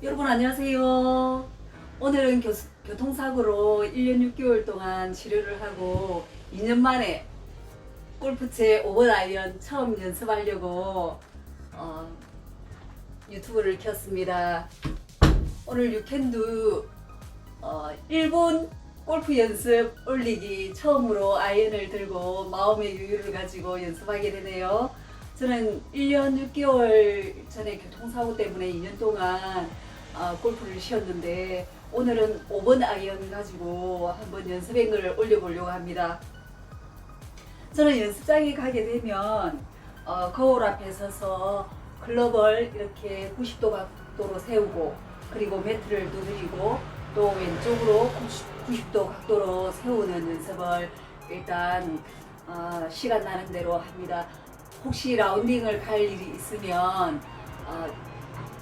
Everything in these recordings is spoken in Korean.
여러분 안녕하세요. 오늘은 교, 교통사고로 1년 6개월 동안 치료를 하고 2년 만에 골프채 5번 아이언 처음 연습하려고 어, 유튜브를 켰습니다. 오늘 유캔두 어, 1분 골프 연습 올리기 처음으로 아이언을 들고 마음의 여유를 가지고 연습하게 되네요. 저는 1년 6개월 전에 교통사고 때문에 2년 동안 어, 골프를 쉬었는데 오늘은 5번 아이언 가지고 한번 연습행을 올려보려고 합니다. 저는 연습장에 가게 되면 어, 거울 앞에 서서 클럽을 이렇게 90도 각도로 세우고 그리고 매트를 두드리고 또 왼쪽으로 90, 도 각도로 세우는 연습을 일단 어, 시간 나는 대로 합니다. 혹시 라운딩을 갈 일이 있으면 어,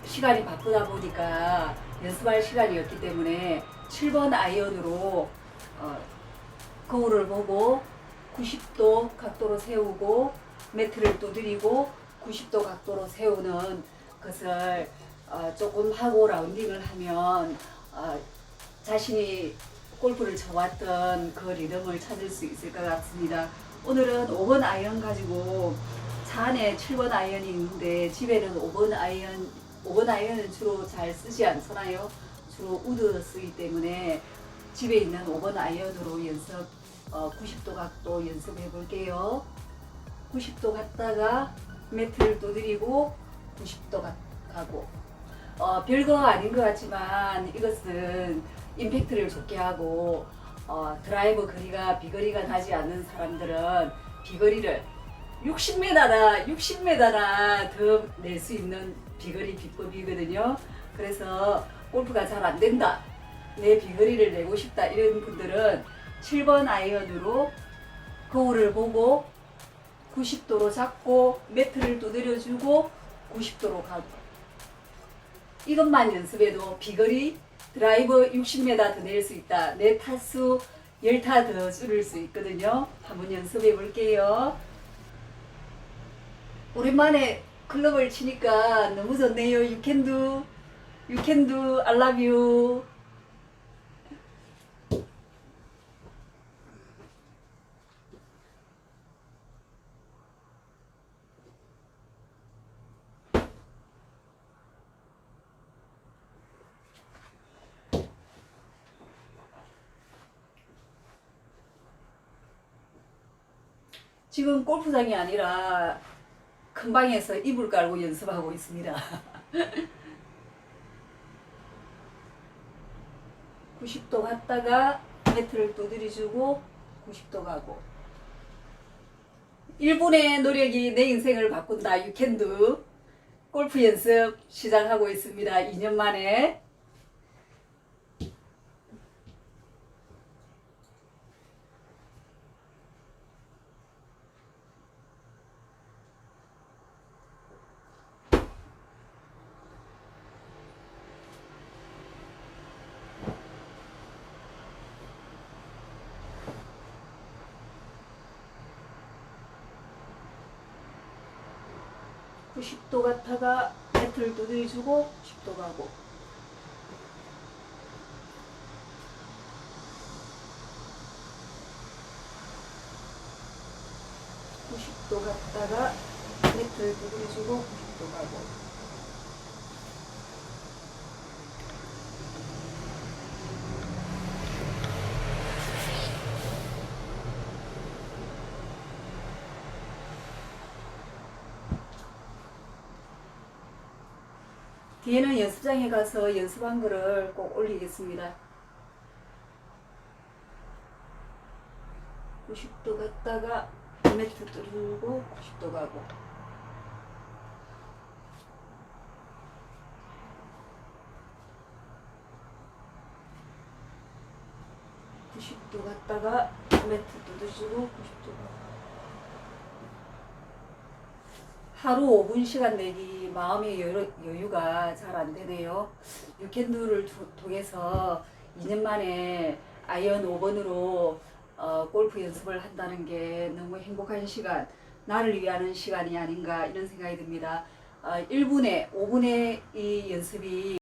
시간이 바쁘다 보니까 연습할 시간이 없기 때문에 7번 아이언으로 어, 거울을 보고 90도 각도로 세우고 매트를 두드리고 90도 각도로 세우는 것을 어, 조금 하고 라운딩을 하면 어, 자신이 골프를 쳐왔던 그 리듬을 찾을 수 있을 것 같습니다. 오늘은 5번 아이언 가지고 차 안에 7번 아이언이 있는데 집에는 5번 아이언 5번 아이언은 주로 잘 쓰지 않잖아요. 주로 우드 쓰기 때문에 집에 있는 5번 아이언으로 연습 어, 90도 각도 연습해 볼게요. 90도 갔다가 매트를 두드리고 90도 가, 가고 어, 별거 아닌 것 같지만 이것은 임팩트를 좋게 하고 어, 드라이브 거리가 비거리가 나지 않는 사람들은 비거리를 60m나 60m나 더 낼 수 있는 비거리 비법이거든요. 그래서 골프가 잘 안 된다. 내 비거리를 내고 싶다. 이런 분들은 7번 아이언으로 거울을 보고 90도로 잡고 매트를 두드려주고 90도로 가고 이것만 연습해도 비거리 드라이브 60m 더 낼 수 있다. 내 타수 10타 더 줄일 수 있거든요. 한번 연습해 볼게요. 오랜만에 클럽을 치니까 너무 좋네요. You can do. You can do. I love you. 지금 골프장이 아니라 큰 방에서 이불 깔고 연습하고 있습니다. 90도 갔다가 매트를 두드려주고 90도 가고 1분의 노력이 내 인생을 바꾼다. 유캔두 골프 연습 시작하고 있습니다. 2년 만에 그 90도 갔다가 매트를 두드려 주고 10도 가고. 그 90도 갔다가 매트를 두드려 주고 90도 가고 뒤에는 연습장에 가서 연습한 거를 꼭 올리겠습니다. 90도 갔다가 매트 뚫고 90도 가고. (90도) 갔다가 매트 뚫어주고 (90도) 가고. 하루 5분 시간 내기 마음의 여유, 여유가 잘 안 되네요. 두- 통해서 2년 만에 아이언 5번으로 어, 골프 연습을 한다는 게 너무 행복한 시간, 나를 위하는 시간이 아닌가 이런 생각이 듭니다. 어, 1분에 5분의 이 연습이